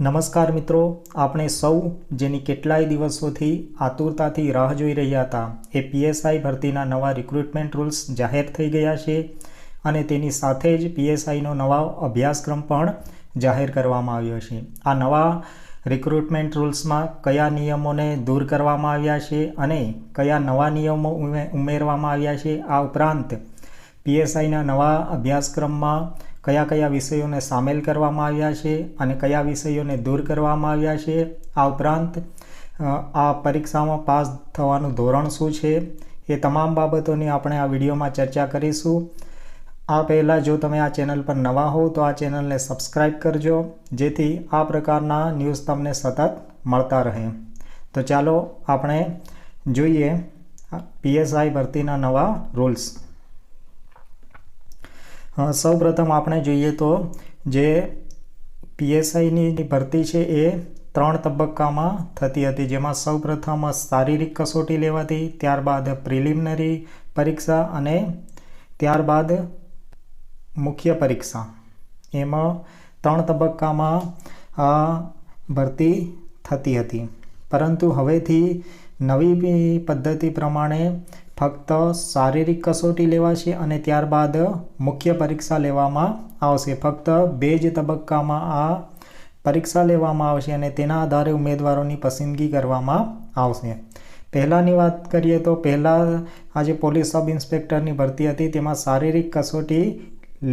નમસ્કાર મિત્રો, આપણે સૌ જેની કેટલાય દિવસોથી આતુરતાથી રાહ જોઈ રહ્યા હતા, એ પીએસઆઈ ભરતીના નવા રિક્રુટમેન્ટ રૂલ્સ જાહેર થઈ ગયા છે અને તેની સાથે જ પીએસઆઈનો નવા અભ્યાસક્રમ પણ જાહેર કરવામાં આવ્યો છે. આ નવા રિક્રુટમેન્ટ રૂલ્સમાં કયા નિયમોને દૂર કરવામાં આવ્યા છે અને કયા નવા નિયમો ઉમે- ઉમેરવામાં આવ્યા છે, આ ઉપરાંત પીએસઆઈના નવા અભ્યાસક્રમમાં કયા કયા વિષયોને સામેલ કરવામાં આવ્યા છે અને કયા વિષયોને દૂર કરવામાં આવ્યા છે? આ ઉપરાંત આ પરીક્ષામાં પાસ થવાનું ધોરણ શું છે? એ તમામ બાબતોની આપણે આ વિડીયોમાં ચર્ચા કરીશું. આ પહેલાં જો તમે આ ચેનલ પર નવા હો તો આ ચેનલને સબસ્ક્રાઈબ કરજો, જેથી આ પ્રકારના ન્યૂઝ તમને સતત મળતા રહે. તો ચાલો આપણે જોઈએ પીએસઆઈ ભરતીના નવા રૂલ્સ. અ, સૌપ્રથમ આપણે જોઈએ તો જે પીએસઆઈની ભરતી છે એ ત્રણ તબક્કામાં થતી હતી. જેમાં સૌપ્રથમ શારીરિક કસોટી લેવાતી ત્યારબાદ પ્રિલિમિનરી પરીક્ષા અને ત્યારબાદ મુખ્ય પરીક્ષા. એમાં ત્રણ તબક્કામાં આ ભરતી થતી હતી. પરંતુ હવેથી નવી પદ્ધતિ પ્રમાણે ફક્ત શારીરિક કસોટી લેવાશે અને ત્યારબાદ મુખ્ય પરીક્ષા લેવામાં આવશે. ફક્ત બે જ તબક્કામાં આ પરીક્ષા લેવામાં આવશે અને તેના આધારે ઉમેદવારોની પસંદગી કરવામાં આવશે. પહેલાંની વાત કરીએ તો પહેલાં આજે પોલીસ સબ ઇન્સ્પેક્ટરની ભરતી હતી. તેમાં શારીરિક કસોટી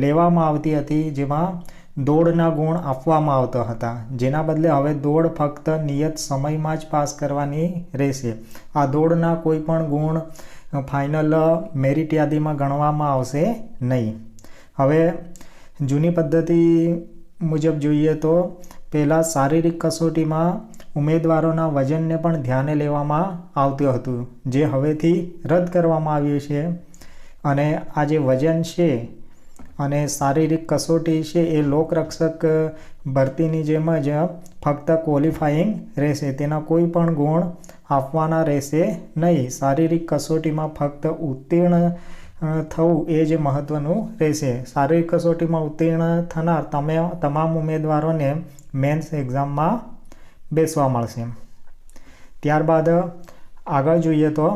લેવામાં આવતી હતી, જેમાં દોડના ગુણ આપવામાં આવતા હતા. જેના બદલે હવે દોડ ફક્ત નિયત સમયમાં જ પાસ કરવાની રહેશે. આ દોડના કોઈ પણ ગુણ ફાઇનલ મેરિટ યાદીમાં ગણવામાં આવશે નહીં. હવે જૂની પદ્ધતિ મુજબ જોઈએ તો પહેલાં શારીરિક કસોટીમાં ઉમેદવારોના વજનને પણ ધ્યાને લેવામાં આવતું હતું, જે હવેથી રદ કરવામાં આવ્યું છે. અને આ જે વજન છે અને શારીરિક કસોટી છે, એ લોકરક્ષક ભરતીની જેમ જ ફક્ત ક્વોલિફાઈંગ રહેશે. તેના કોઈ પણ ગુણ આપવાના રહેશે નહીં. શારીરિક કસોટીમાં ફક્ત ઉત્તીર્ણ થવું એ જ મહત્ત્વનું રહેશે. શારીરિક કસોટીમાં ઉત્તીર્ણ થનાર તમે, તમામ ઉમેદવારોને મેન્સ એક્ઝામમાં બેસવા મળશે. ત્યારબાદ આગળ જોઈએ તો,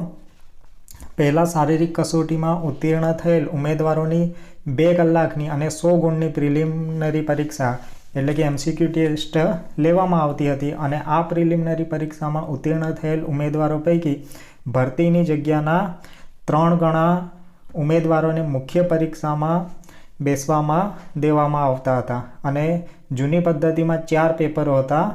પહેલાં શારીરિક કસોટીમાં ઉત્તીર્ણ થયેલ ઉમેદવારોની બે કલાકની અને સો ગુણની પ્રિલિમિનરી પરીક્ષા એટલે કે એમસીક્યુ ટેસ્ટ લેવામાં આવતી હતી અને આ પ્રિલિમિનરી પરીક્ષામાં ઉત્તીર્ણ થયેલ ઉમેદવારો પૈકી ભરતીની જગ્યાના ત્રણ ગણા ઉમેદવારોને મુખ્ય પરીક્ષામાં બેસવામાં દેવામાં આવતા હતા અને જૂની પદ્ધતિમાં ચાર પેપરો હતા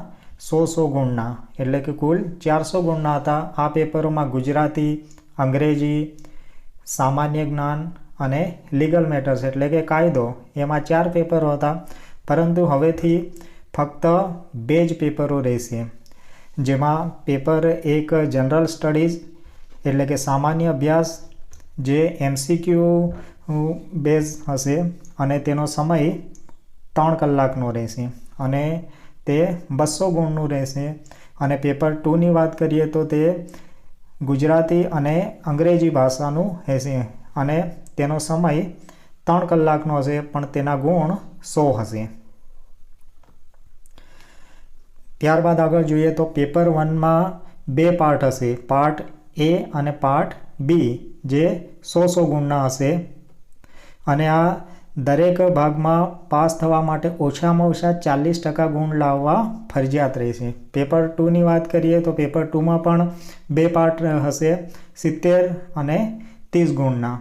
સો સો ગુણના. એટલે કે કુલ ચારસો ગુણના હતા. આ પેપરોમાં ગુજરાતી, અંગ્રેજી, સામાન્ય જ્ઞાન અને લીગલ મેટર્સ એટલે કે કાયદો એમાં ચાર પેપરો હતા. પરંતુ હવેથી ફક્ત બે જ પેપરો રહેશે, જેમાં પેપર એક જનરલ સ્ટડીઝ, એટલે કે સામાન્ય અભ્યાસ, જે એમસીક્યુ બેઝ હશે, અને તેનો સમય ત્રણ કલાકનો રહેશે, અને તે બસો ગુણનું રહેશે. અને પેપર ટુની વાત કરીએ તો તે ગુજરાતી અને અંગ્રેજી ભાષાનું હશે, અને તેનો સમય ત્રણ કલાકનો હશે, પણ તેના ગુણ સો હશે. ત્યારબાદ આગળ જોઈએ તો પેપર વનમાં બે પાર્ટ હશે. પાર્ટ એ અને પાર્ટ બી, જે સો સો ગુણના હશે. અને આ દરેક ભાગમાં પાસ થવા માટે ઓછામાં ઓછા ચાલીસ ટકા ગુણ લાવવા ફરજિયાત રહેશે. પેપર ટુની વાત કરીએ તો પેપર ટુમાં પણ બે પાર્ટ હશે સિત્તેર અને ત્રીસ ગુણના.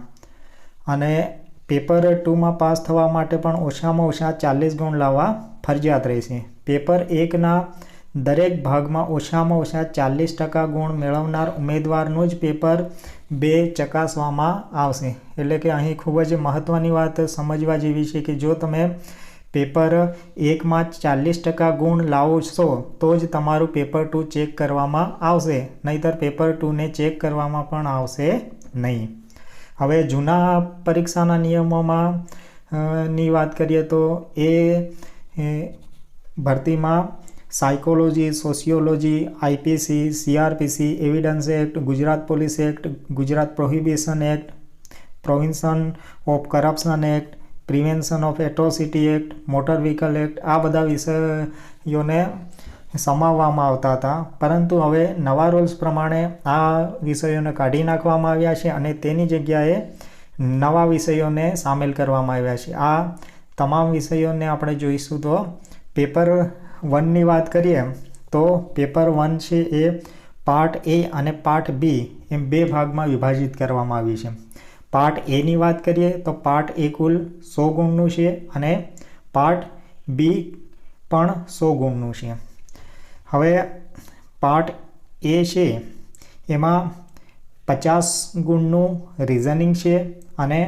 અને પેપર ટુમાં પાસ થવા માટે પણ ઓછામાં ઓછા ચાલીસ ગુણ લાવવા ફરજિયાત રહેશે. પેપર એકના દરેક ભાગમાં ઓછામાં ઓછા ચાલીસ ટકા ગુણ મેળવનાર ઉમેદવારનું જ પેપર બે ચકાસવામાં આવશે. એટલે કે અહીં ખૂબ જ મહત્ત્વની વાત સમજવા જેવી છે કે જો તમે પેપર એકમાં ચાલીસ ટકા ગુણ લાવો છો, તો જ તમારું પેપર ટુ ચેક કરવામાં આવશે. નહીંતર પેપર ટુને ચેક કરવામાં પણ આવશે નહીં. હવે જૂના પરીક્ષાના નિયમોમાં ની વાત કરીએ તો એ ભરતીમાં psychology, sociology, IPC, CrPC, evidence act, Gujarat police act, Gujarat prohibition act prevention of corruption act, prevention of atrocity act, motor vehicle act આ બધા વિષયોને સમાવવામાં આવતા હતા. પરંતુ હવે નવા રૂલ્સ પ્રમાણે આ વિષયોને કાઢી નાખવામાં આવ્યા છે અને તેની જગ્યાએ નવા વિષયોને સામેલ કરવામાં આવ્યા છે. આ તમામ વિષયોને આપણે જોઈશું તો પેપર વનની વાત કરીએ તો પેપર વન છે એ પાર્ટ એ અને પાર્ટ બી એમ બે ભાગમાં વિભાજિત કરવામાં આવી છે. પાર્ટ એની વાત કરીએ તો પાર્ટ એ કુલ સો ગુણનું છે અને પાર્ટ બી પણ સો ગુણનું છે. હવે પાર્ટ એ છે, એમાં પચાસ ગુણનું રિઝનિંગ છે અને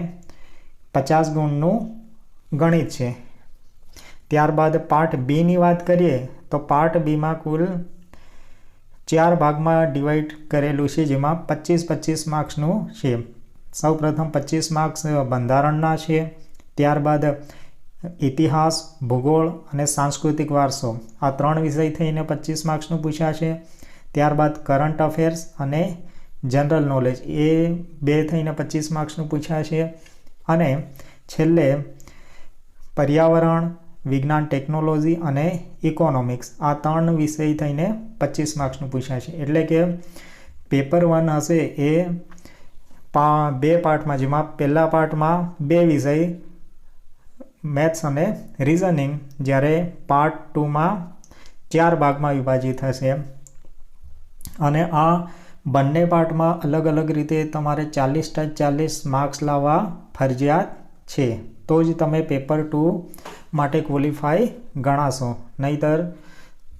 પચાસ ગુણનું ગણિત છે. ત્યારબાદ પાર્ટ બીની વાત કરીએ, તો પાર્ટ બીમાં કુલ ચાર ભાગમાં ડિવાઈડ કરેલું છે, જેમાં પચીસ પચીસ માર્ક્સનું છે. સૌ પ્રથમ પચીસ માર્ક્સ બંધારણના છે, ત્યારબાદ ઇતિહાસ, ભૂગોળ અને સાંસ્કૃતિક વારસો. આ ત્રણ વિષય થઈને પચીસ માર્ક્સનું પૂછ્યા છે ત્યારબાદ કરંટ અફેર્સ અને જનરલ નોલેજ. એ બે થઈને પચીસ માર્ક્સનું પૂછ્યા છે અને છેલ્લે પર્યાવરણ, વિજ્ઞાન, ટેકનોલોજી અને ઇકોનોમિક્સ. આ ત્રણ વિષય થઈને પચીસ માર્ક્સનું પૂછ્યા છે એટલે કે પેપર વન હશે એ પા, બે પાર્ટમાં જેમાં પહેલા પાર્ટમાં બે વિષય મેથ્સ અને રિઝનિંગ જ્યારે પાર્ટ ટુમાં ચાર ભાગમાં વિભાજિત થશે અને આ બંને પાર્ટમાં અલગ અલગ રીતે તમારે ચાલીસ ટચ ચાલીસ માર્ક્સ લાવવા ફરજિયાત છે. તો જ તમે પેપર ટુ માટે ક્વોલિફાય ગણાશો. નહીતર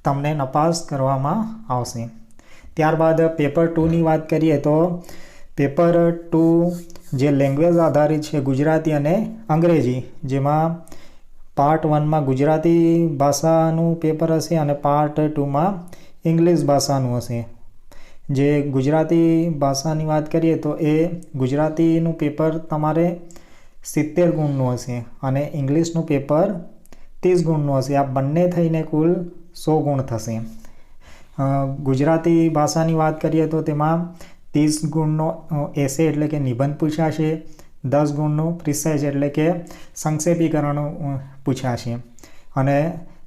તમને નપાસ કરવામાં આવશે. ત્યારબાદ પેપર ટુની વાત કરીએ તો પેપર ટુ જે લેંગ્વેજ આધારિત છે ગુજરાતી અને અંગ્રેજી, જેમાં પાર્ટ વનમાં ગુજરાતી ભાષાનું પેપર હશે અને પાર્ટ ટુમાં ઇંગ્લિશ ભાષાનું હશે. જે ગુજરાતી ભાષાની વાત કરીએ તો એ ગુજરાતીનું પેપર તમારે સિત્તેર ગુણનું હશે અને ઇંગ્લિશનું પેપર ત્રીસ ગુણનું હશે. આ બંને થઈને કુલ સો ગુણ થશે. ગુજરાતી ભાષાની વાત કરીએ તો તેમાં ત્રીસ ગુણનો એસે એટલે કે નિબંધ પૂછાશે દસ ગુણનું પ્રિસાઇઝ એટલે કે સંક્ષેપીકરણ પૂછાશે અને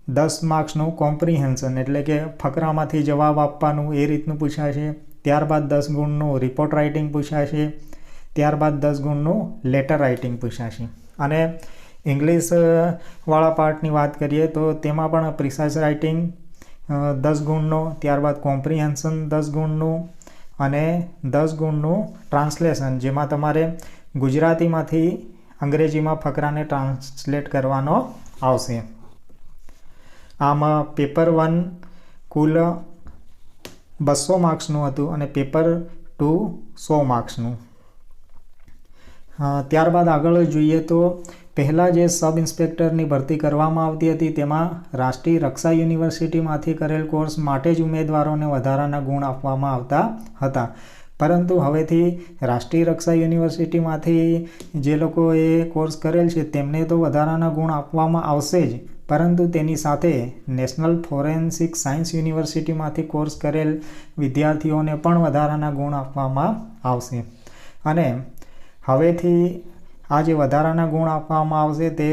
દસ માર્ક્સનું કોમ્પ્રિહેન્શન એટલે કે ફકરામાંથી જવાબ આપવાનું એ રીતનું પૂછાશે ત્યારબાદ દસ ગુણનું રિપોર્ટ રાઇટિંગ પૂછાશે ત્યારબાદ દસ ગુણનું લેટર રાઇટિંગ પૂછાશે અને ઇંગ્લિશવાળા પાર્ટની વાત કરીએ તો તેમાં પણ પ્રિસાઇઝ રાઇટિંગ દસ ગુણનો ત્યારબાદ કોમ્પ્રિહેન્શન દસ ગુણનું અને દસ ગુણનું ટ્રાન્સલેશન, જેમાં તમારે ગુજરાતીમાંથી અંગ્રેજીમાં ફકરાને ટ્રાન્સલેટ કરવાનો આવશે. આમાં, પેપર વન કુલ બસો માર્ક્સનું હતું અને પેપર ટુ સો માર્ક્સનું. ત્યારબાદ આગળ જોઈએ તો પહેલાં જે સબ ઇન્સ્પેક્ટરની ભરતી કરવામાં આવતી હતી, તેમાં રાષ્ટ્રીય રક્ષા યુનિવર્સિટીમાંથી કરેલ કોર્સ માટે જ ઉમેદવારોને વધારાના ગુણ આપવામાં આવતા હતા. પરંતુ હવેથી રાષ્ટ્રીય રક્ષા યુનિવર્સિટીમાંથી જે લોકોએ કોર્સ કરેલ છે, તેમને તો વધારાના ગુણ આપવામાં આવશે જ. પરંતુ તેની સાથે નેશનલ ફોરેન્સિક સાયન્સ યુનિવર્સિટીમાંથી કોર્સ કરેલ વિદ્યાર્થીઓને પણ વધારાના ગુણ આપવામાં આવશે. અને હવેથી આ જે વધારાના ગુણ આપવામાં આવશે તે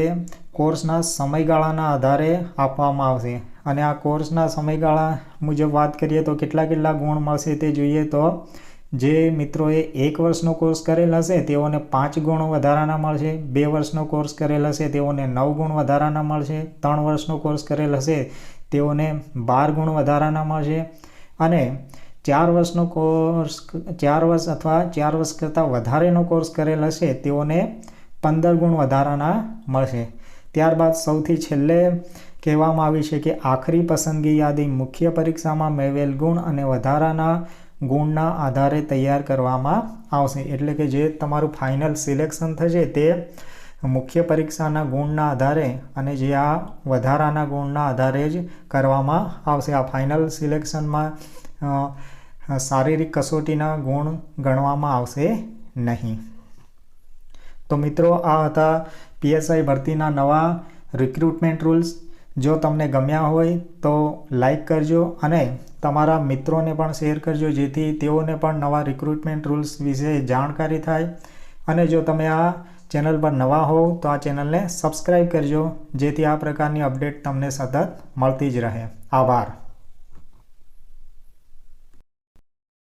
કોર્સના સમયગાળાના આધારે આપવામાં આવશે. અને આ કોર્સના સમયગાળા મુજબ વાત કરીએ તો કેટલા કેટલા ગુણ મળશે તે જોઈએ તો જે મિત્રોએ એક વર્ષનો કોર્સ કરેલ હશે તેઓને પાંચ ગુણ વધારાના મળશે, બે વર્ષનો કોર્સ કરેલ હશે તેઓને નવ ગુણ વધારાના મળશે, ત્રણ વર્ષનો કોર્સ કરેલ હશે તેઓને બાર ગુણ વધારાના મળશે. અને ચાર વર્ષનો કોર્સ ચાર વર્ષ અથવા ચાર વર્ષ કરતાં વધારેનો કોર્સ કરેલ હશે, તેઓને પંદર ગુણ વધારાના મળશે. ત્યારબાદ સૌથી છેલ્લે કહેવામાં આવ્યું છે કે આખરી પસંદગી યાદી મુખ્ય પરીક્ષામાં મેળવેલ ગુણ અને વધારાના ગુણના આધારે તૈયાર કરવામાં આવશે. એટલે કે જે તમારું ફાઇનલ સિલેક્શન થશે તે મુખ્ય પરીક્ષાના ગુણના આધારે અને જે આ વધારાના ગુણના આધારે જ કરવામાં આવશે. આ ફાઇનલ સિલેક્શનમાં શારીરિક કસોટીના ગુણ ગણવામાં આવશે નહીં. તો મિત્રો, આ હતા પીએસઆઈ ભરતીના નવા રિક્રુટમેન્ટ રૂલ્સ જો તમને ગમ્યા હોય તો લાઈક કરજો અને તમારા મિત્રોને પણ શેર કરજો, જેથી તેઓને પણ નવા રિક્રુટમેન્ટ રૂલ્સ વિશે જાણકારી થાય. અને જો તમે આ ચેનલ પર નવા હોવ તો આ ચેનલને સબસ્ક્રાઈબ કરજો, જેથી આ પ્રકારની અપડેટ તમને સતત મળતી જ રહે. આભાર.